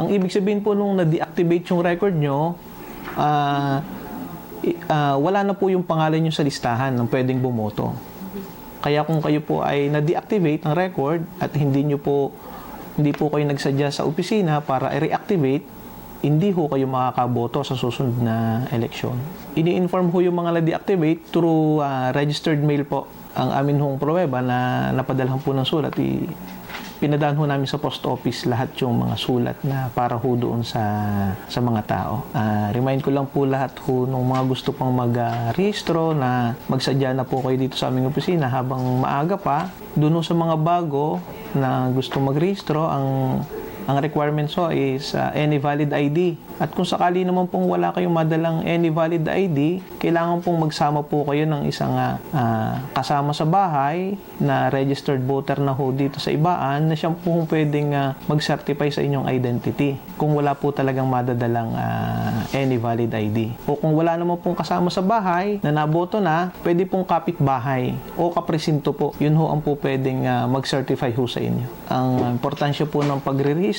Ang ibig sabihin po nung na-deactivate yung record nyo, i- ah, wala na po yung pangalan nyo sa listahan ng pwedeng bumoto. Kaya kung kayo po ay na-deactivate ng record at hindi nyo po hindi po kayo nagsadya sa opisina para i-reactivate, hindi ho kayo makakaboto sa susunod na eleksyon. Ini-inform ho yung mga na-deactivate through ah, registered mail po. Ang amin hong pruweba na napadalhan po ng sulat, i- pinadaan ho namin sa post office lahat yung mga sulat na para ho doon sa, sa mga tao. Ah, remind ko lang po lahat ho nung mga gusto pang mag-rehistro na magsadya na po kayo dito sa aming opisina habang maaga pa. Doon sa mga bago na gusto mag-rehistro, ang ang requirements ho is uh, any valid ID. At kung sakali naman pong wala kayong madalang any valid ID, kailangan pong magsama po kayo ng isang uh, kasama sa bahay na registered voter na ho dito sa ibaan na siyang po pwedeng uh, mag-certify sa inyong identity kung wala po talagang madadalang uh, any valid ID. O kung wala naman pong kasama sa bahay na naboto na, pwede pong kapitbahay o kapresinto po. Yun ho ang po pwedeng uh, mag-certify ho sa inyo. Ang importansya po ng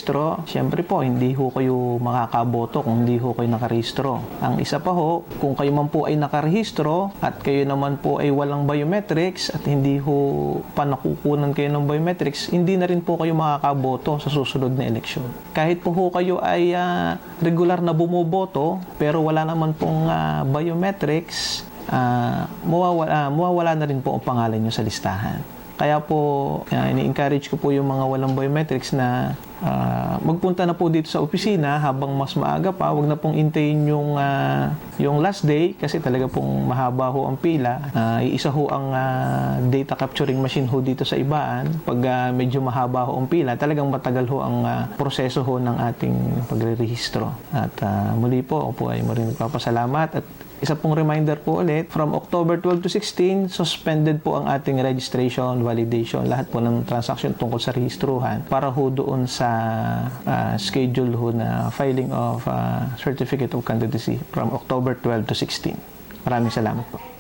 pagre-rehistro, syempre po, hindi ho kayo makakaboto kung hindi ho kayo nakarehistro. Ang isa pa ho, kung kayo man po ay nakarehistro at kayo naman po ay walang biometrics at hindi ho pa nakukunan kayo ng biometrics, hindi na rin po kayo makakaboto sa susunod na eleksyon. Kahit po ho kayo ay ah, regular na bumoboto, pero wala naman pong ah, biometrics, ah, mawawala, mawawala na rin po ang pangalan nyo sa listahan. Kaya po, uh, ini-encourage ko po yung mga walang biometrics na ah, magpunta na po dito sa opisina habang mas maaga pa. Huwag na pong intayin yung, ah, yung last day kasi talaga pong mahaba ho ang pila. Ah, iisa ho ang ah, data capturing machine ho dito sa ibaan. Pag ah, medyo mahaba ho ang pila, talagang matagal ho ang ah, proseso ho ng ating pagre-rehistro. At ah, muli po, ako po ay maraming nagpapasalamat at isa pong reminder po ulit, from October 12 to 16, suspended po ang ating registration, validation, lahat po ng transaction tungkol sa rehistruhan para ho doon sa ah, schedule ho na filing of ah, Certificate of Candidacy from October 12 to 16. Maraming salamat po.